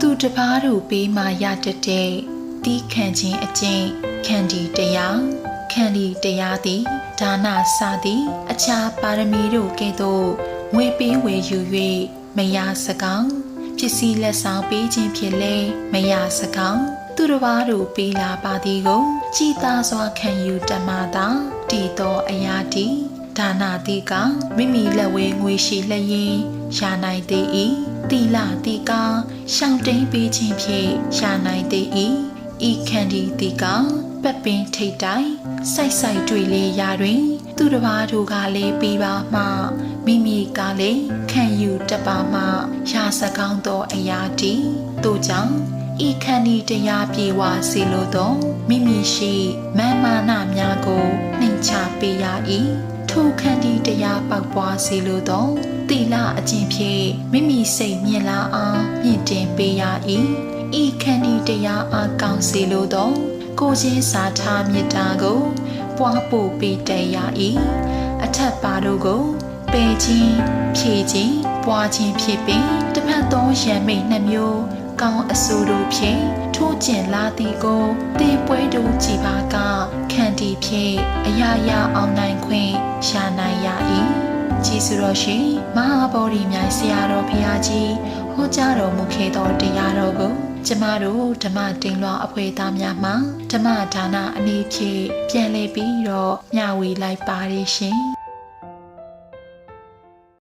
သူတစ်ပါးတို့ပေးမှရတတ်တဲ့တီးခံခြင်းအကျင့်ခန္ဒီတရားခန္ဒီတရားသည်ဒါနစသည်အခြားပါရမီတို့ကဲ့သို့ငွေပေးဝယ်ယူ၍မရစကောင်းပစ္စည်းလက်ဆောင်ပေးခြင်းဖြင့်လည်းမရစကောင်းသူတစ်ပါးတို့ပေးလာပါသည်ကိုကြည်သာစွာခံယူတတ်မှသာတည်သောအရာတည်ဒါနာတိကမိမိလက်ဝဲငွေရှိလျင်ရှာနိုင်သေး၏ တိလတိကရှောင်းတိန်ပေးခြင်းဖြင့်ရှာနိုင်သေး၏ဤခန္ဒီတိကပတ်ပင်ထိတ်တိုင်စိုက်စိုက်တွေ့လေရာတွင် သူတစ်ပါးတို့ကလည်းပြီးပါမှမိမိကလည်းခံယူတတ်ပါမှရာစကောင်းသောအရာတည်တို့ကြောင့်ဤခန္ဒီတရားပြေဝစေလိုသောမိမိရှိမာမာနများကိုနှိမ်ချပေးရ၏ ထိုခန္ဒီတရားပေါက်ပွားစေလိုသောတိလအကျင့်ဖြင့်မိမိစိတ်မြင်လာအောင်မြင့်တင်ပေးရ၏ဤခန္ဒီတရားအားကောင်းစေလိုသောကိုချင်းစာထားမြတ်တာကို ပွားပို့ပေးတတ်ရ၏အထက်ပါတို့ကိုပယ်ခြင်းဖြည့်ခြင်းပွားခြင်းဖြစ်ပင်တစ်ဖက်သောရံမိတ်နှမျိုးကောင်းအဆိုးတို့ဖြင့်ထိုးကျင်လာသည်ကိုတေပွဲတို့ကြည်ပါက ခန္တီဖြင့်အရာရာအောင်နိုင်ခွင့်ရှာနိုင်ရ၏ကျေးဇူးတော်ရှင်မဟာဗောဓိမြိုင်ဆရာတော်ဘုရားကြီးဟောကြားတော်မူခဲ့သောတရားတော်ကိုကျမတို့ဓမ္မတင်လွှာအဖွဲသားများမှဓမ္မဒါနအနည်းဖြင့်ပြန်လည်ပြီးတော့မျှဝေလိုက်ပါရရှင်